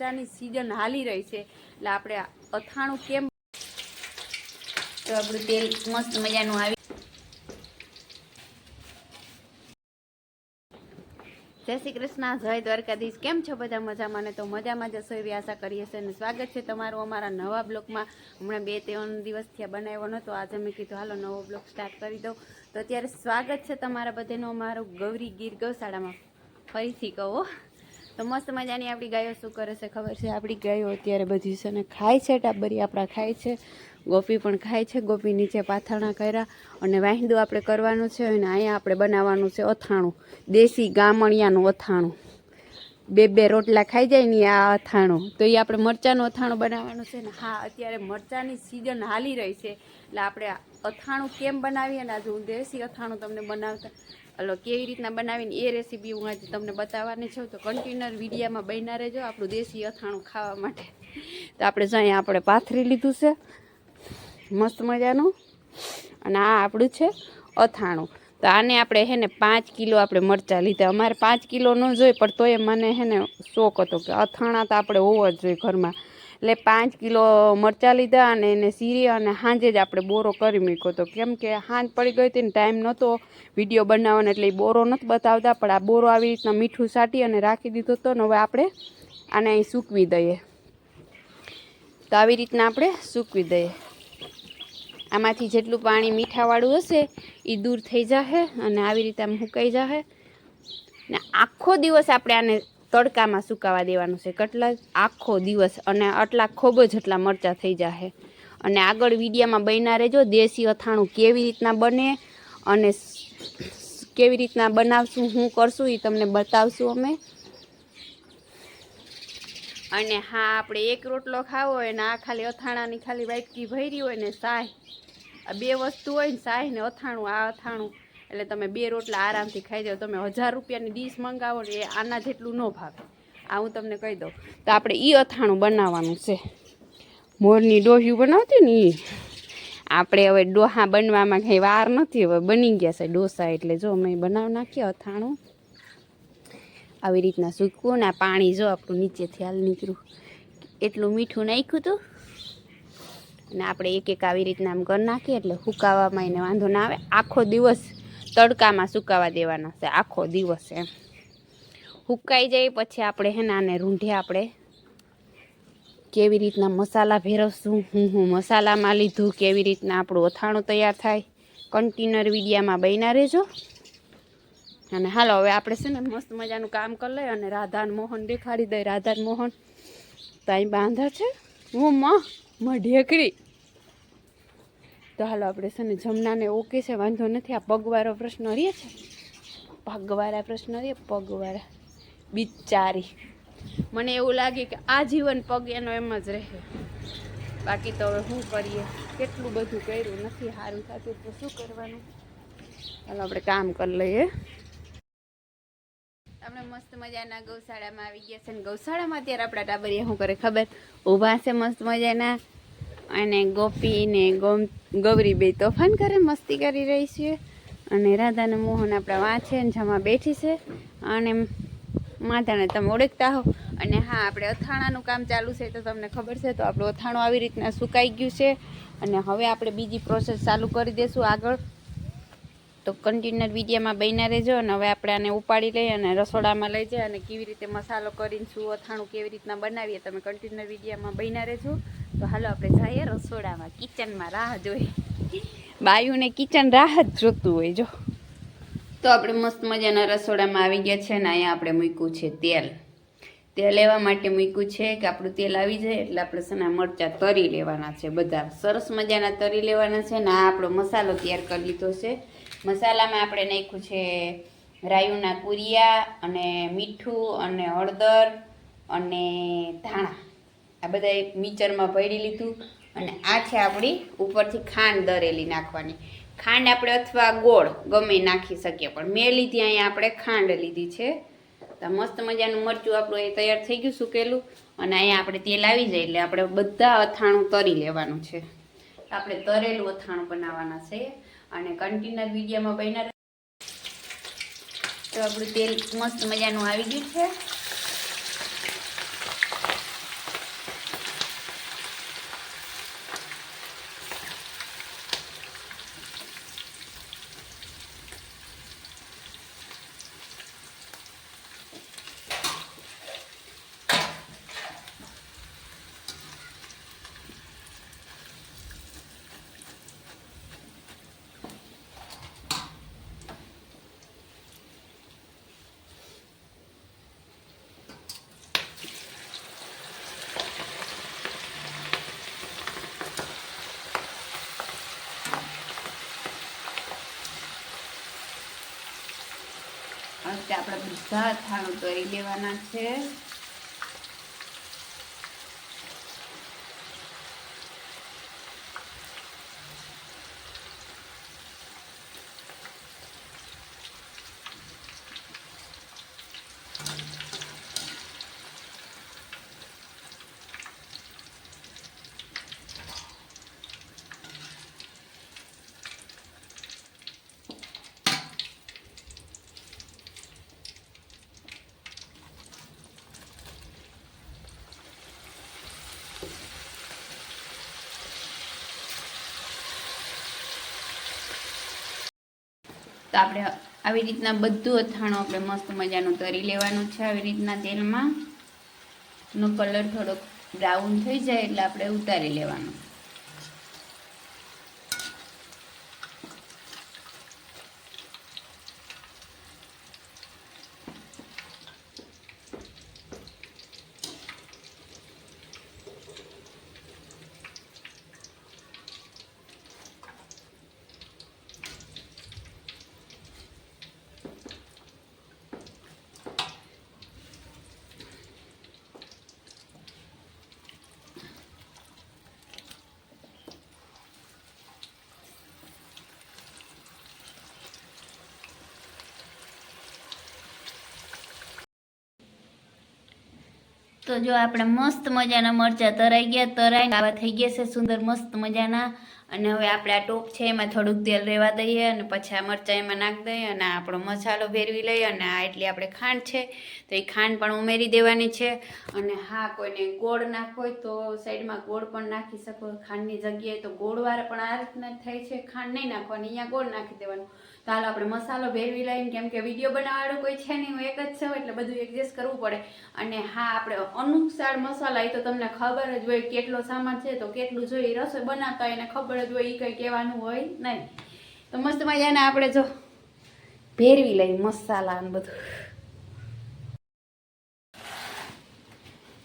મરચાની season હાલી રહી છે. એટલે આપણે અથાણું કેમ તો આપણું તેલ મસ્ત મજાનું આવી જય શ્રી કૃષ્ણ, જય દ્વારકાધીશ. કેમ છો બધા મજામાં? ને તો મજામાં જશો એવી આશા કરીએ છીએ અને સ્વાગત છે તમારું અમારા નવા બ્લોગમાં હમણાં બે ત્રણ દિવસથી આ બનાવ્યો નહોતો આજે મેં કીધું, હાલો, નવો બ્લોગ સ્ટાર્ટ કરી દઉં. તો અત્યારે સ્વાગત છે તમારા બધાનું અમારું ગૌરી ગીર ગૌશાળામાં. ફરીથી કહો તો મસ્ત મજાની આપણી ગાયો શું કરે છે ખબર છે? આપણી ગાયો અત્યારે બધી છે ને ખાય છે, ટાબરી આપણા ખાય છે, ગોપી પણ ખાય છે, ગોપી નીચે પાથરણા કર્યા અને વાહિંદુ આપણે કરવાનું છે અને અહીંયા આપણે બનાવવાનું છે અથાણું, દેશી ગામણિયાનું અથાણું. બે બે રોટલા ખાઈ જાય ને આ અથાણું. તો એ આપણે મરચાંનું અથાણું બનાવવાનું છે ને હા, અત્યારે મરચાંની સિઝન હાલી રહી છે. એટલે આપણે અથાણું કેમ બનાવીએ ને આજે હું દેશી અથાણું તમને બનાવતા હલો, કેવી રીતના બનાવીને એ રેસીપી હું આજે તમને બતાવવાની છું. તો કન્ટિન્યુઅર વિડીયામાં બન્યા રહેજો આપણું દેશી અથાણું ખાવા માટે. તો આપણે જો આપણે પાથરી લીધું છે. મસ્ત મજાનું. અને આ આપણું છે અથાણું. તો આને આપણે હે ને પાંચ કિલો આપણે મરચાં લીધા. અમારે પાંચ કિલો ન જોઈએ, પણ તોય મને હે ને શોખ હતો કે અથાણા તો આપણે હોવા જ જોઈએ ઘરમાં. એટલે પાંચ કિલો મરચાં લીધા અને એને સીરી અને સાંજે જ આપણે બોરો કરી મૂક્યો હતો. કેમ કે સાંજ પડી ગઈ હતી ને ટાઈમ નહોતો વીડિયો બનાવવાનો એટલે એ બોરો નથી બતાવતા, પણ આ બોરો આવી રીતના મીઠું સાટી અને રાખી દીધો હતો ને હવે આપણે આને અહીં સૂકવી દઈએ. તો આવી રીતના આપણે સૂકવી દઈએ. આમાંથી જેટલું પાણી મીઠાવાળું હશે એ દૂર થઈ જશે અને આવી રીતે આમ હુકાઈ જશે ને આખો દિવસ આપણે આને તડકામાં સુકાવા દેવાનું છે. કેટલા આખો દિવસ અને આટલા ખૂબ જ એટલા મરચાં થઈ જશે અને આગળ વિડીયામાં બન્યા રહેજો, દેશી અથાણું કેવી રીતના બને અને કેવી રીતના બનાવશું, હું કરશું એ તમને બતાવશું અમે. અને હા, આપણે એક રોટલો ખાવો હોય ને આ ખાલી અથાણાની ખાલી વાટકી ભરી હોય ને સાય આ બે વસ્તુ હોય ને સાય ને અથાણું, આ અથાણું એટલે તમે બે રોટલા આરામથી ખાઈ જાઓ. તમે હજાર રૂપિયાની ડીશ મંગાવો એ આના જેટલું ન ભાવે. આ હું તમને કહી દઉં. તો આપણે એ અથાણું બનાવવાનું છે. મોરની ડોહ્યું બનાવતી ને એ આપણે હવે ડોહા બનવામાં કંઈ વાર નથી, હવે બની ગયા છે ડોસા. એટલે જો અમે બનાવી નાખીએ અથાણું. આવી રીતના સૂકવું ને પાણી જો આપણું નીચેથી હાલ નીકળ્યું. એટલું મીઠું નાખ્યું હતું અને આપણે એક એક આવી રીતના આમ કરી નાખીએ એટલે સુકાવામાં એને વાંધો ના આવે. આખો દિવસ તડકામાં સુકાવા દેવાના છે આખો દિવસ એમ. સુકાઈ જાય પછી આપણે હે ને આને રૂંઢે આપણે કેવી રીતના મસાલા ભેરવશું, હું હું મસાલામાં લીધું, કેવી રીતના આપણું અથાણું તૈયાર થાય કન્ટેનર વિડીયામાં બન્યા રહેજો. અને હાલો, હવે આપણે છે ને મસ્ત મજાનું કામ કરી લઈએ અને રાધાન મોહન દેખાડી દઈએ રાધાન મોહન. તાઈ બાંધા છે. હું મ ઢેકડી તો હાલો આપણે છે ને જમનાને ઓકે છે, વાંધો નથી. આ પગવાળો પ્રશ્ન રહે છે? પગવાળા પ્રશ્ન રહે પગવાળા. બિચારી. મને એવું લાગે કે આ જીવન પગ એનો એમ જ રહે. બાકી તો હવે શું કરીએ? કેટલું બધું કર્યું નથી સારું થતું તો શું કરવાનું? ચાલો આપણે કામ કરી લઈએ. આપણે મસ્ત મજાના ગૌશાળામાં આવી ગયા છે ને. ગૌશાળામાં અત્યારે આપણા ટાબરિયા શું કરે ખબર? ઊભા છે મસ્ત મજાના. અને ગોપી ને ગોમ ગૌરી બે તોફાન કરે મસ્તી કરી રહી છે. અને રાધાને મોહન આપણા વાંચે અને જમા બેઠી છે. અને માતાને તમે ઓળખતા હો. અને હા, આપણે અથાણાનું કામ ચાલુ છે તો તમને ખબર છે તો આપણું અથાણું આવી રીતના સુકાઈ ગયું છે. અને હવે આપણે બીજી પ્રોસેસ ચાલુ કરી દઈશું આગળ. તો કન્ટિન્યુઅર વિડીયોમાં બન્યા રહેજો અને હવે આપણે આને ઉપાડી લઈએ અને રસોડામાં લઈ જાય અને કેવી રીતે મસાલો કરીને શું અથાણું કેવી રીતના બનાવીએ તમે કન્ટિન્યુઅર વિડીયોમાં બન્યા રહેજો. તો હાલો આપણે જઈએ રસોડામાં, કિચનમાં રાહ જોઈએ. બાયુને કિચન રાહ જ જોતું હોય, જો. તો આપણે મસ્ત મજાના રસોડામાં આવી ગયા છે ને અહીંયા આપણે મૂક્યું છે તેલ. તેલ લેવા માટે મૂક્યું છે કે આપણું તેલ આવી જાય એટલે આપણે છે ને મરચાં તરી લેવાના છે બધા. સરસ મજાના તરી લેવાના છે ને આ આપણો મસાલો તૈયાર કરી લીધો છે. મસાલામાં આપણે નાખ્યું છે રાયુના કુરિયા અને મીઠું અને હળદર અને ધાણા. આ બધા મિક્સરમાં ભરી લીધું અને આ છે આપણી ઉપરથી ખાંડ દરેલી નાખવાની. ખાંડ આપણે અથવા ગોળ ગમે નાખી શકીએ, પણ મેં લીધી અહીંયા આપણે ખાંડ લીધી છે. તો મસ્ત મજાનું મરચું આપણું એ તૈયાર થઈ ગયું સુકેલું અને અહીંયા આપણે તેલ આવી જાય એટલે આપણે બધા અથાણું તરી લેવાનું છે. આપણે તરેલું અથાણું બનાવવાના છે. અને કન્ટિન્યુઅર વિડીયોમાં બન્યા. તો આપણું તેલ મસ્ત મજાનું આવી ગયું છે આ રીતે આપણે બધા અથાણું કરી લેવાના છે. તો આપણે આવી રીતના બધું અથાણું આપણે મસ્ત મજાનું તરી લેવાનું છે આવી રીતના તેલમાં. નો કલર થોડોક બ્રાઉન થઈ જાય એટલે આપણે ઉતારી લેવાનું. તો જો આપણે મસ્ત મજાના મરચાં તરાઈ ગયા તરાઈ આવા થઈ ગયા છે સુંદર મસ્ત મજાના. અને હવે આપણે આ ટોપ છે એમાં થોડુંક તેલ રહેવા દઈએ અને પછી આ મરચાં એમાં નાખી દઈએ અને આપણો મસાલો ભેરવી લઈએ અને આ એટલી આપણે ખાંડ છે. તો એ ખાંડ પણ ઉમેરી દેવાની છે. અને હા, કોઈને ગોળ નાખવો હોય તો સાઈડમાં ગોળ પણ નાખી શકો. ખાંડની જગ્યાએ તો ગોળવાળા પણ આ રીતના થાય છે. ખાંડ નહીં નાખવાની, અહીંયા ગોળ નાખી દેવાનું. તો હાલો આપણે મસાલો ભેરવી લઈને, કેમ કે વીડિયો બનાવવાળું કોઈ છે નહીં, હું એક જ છું, એટલે બધું એડજસ્ટ કરવું પડે. અને હા, આપણે અનુસાર મસાલા એ તો તમને ખબર જ હોય કેટલો સામાન છે, તો કેટલું જોઈએ રસોઈ બનાવતા હોય એને ખબર જ હોય એ કંઈ કહેવાનું હોય નહીં. તો મસ્ત મજાને આપણે જો ભેરવી લઈ મસાલા ને બધું.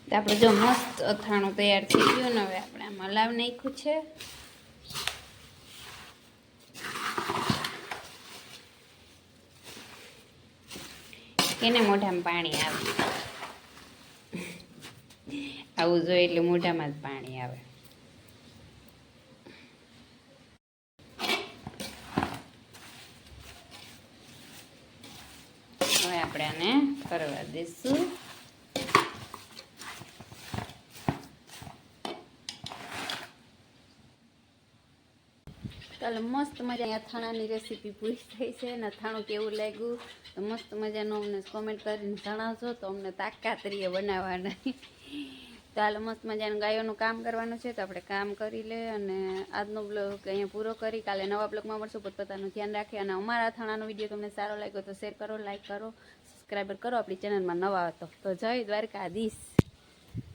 આપણે જો મસ્ત અથાણું તૈયાર થઈ ગયું ને હવે આપણે આમાં લાવ નાખ્યું છે. એને મોઢામાં પાણી આવે. આવું જોઈએ એટલે મોઢામાં જ પાણી આવે. હવે આપણે આને કરવા દઈશું. ચાલો મસ્ત મજા અથાણાની રેસીપી પૂરી થઈ છે અને અથાણું કેવું લાગ્યું? તો મસ્ત મજાનું અમને કોમેન્ટ કરીને જણાવજો તો અમને તાકાત રહીએ બનાવવાના. તો હાલ મસ્ત મજાનું ગાયોનું કામ કરવાનું છે તો આપણે કામ કરી લે અને આજનો બ્લોગ અહીંયા પૂરો કરી. કાલે નવા બ્લોગમાં મળશું. પોતપોતાનું ધ્યાન રાખીએ અને અમારા અથાણાનો વીડિયો તમને સારો લાગ્યો તો શેર કરો લાઇક કરો સબસ્ક્રાઈબર કરો. આપણી ચેનલમાં નવા હતો તો જય દ્વારકાધીશ.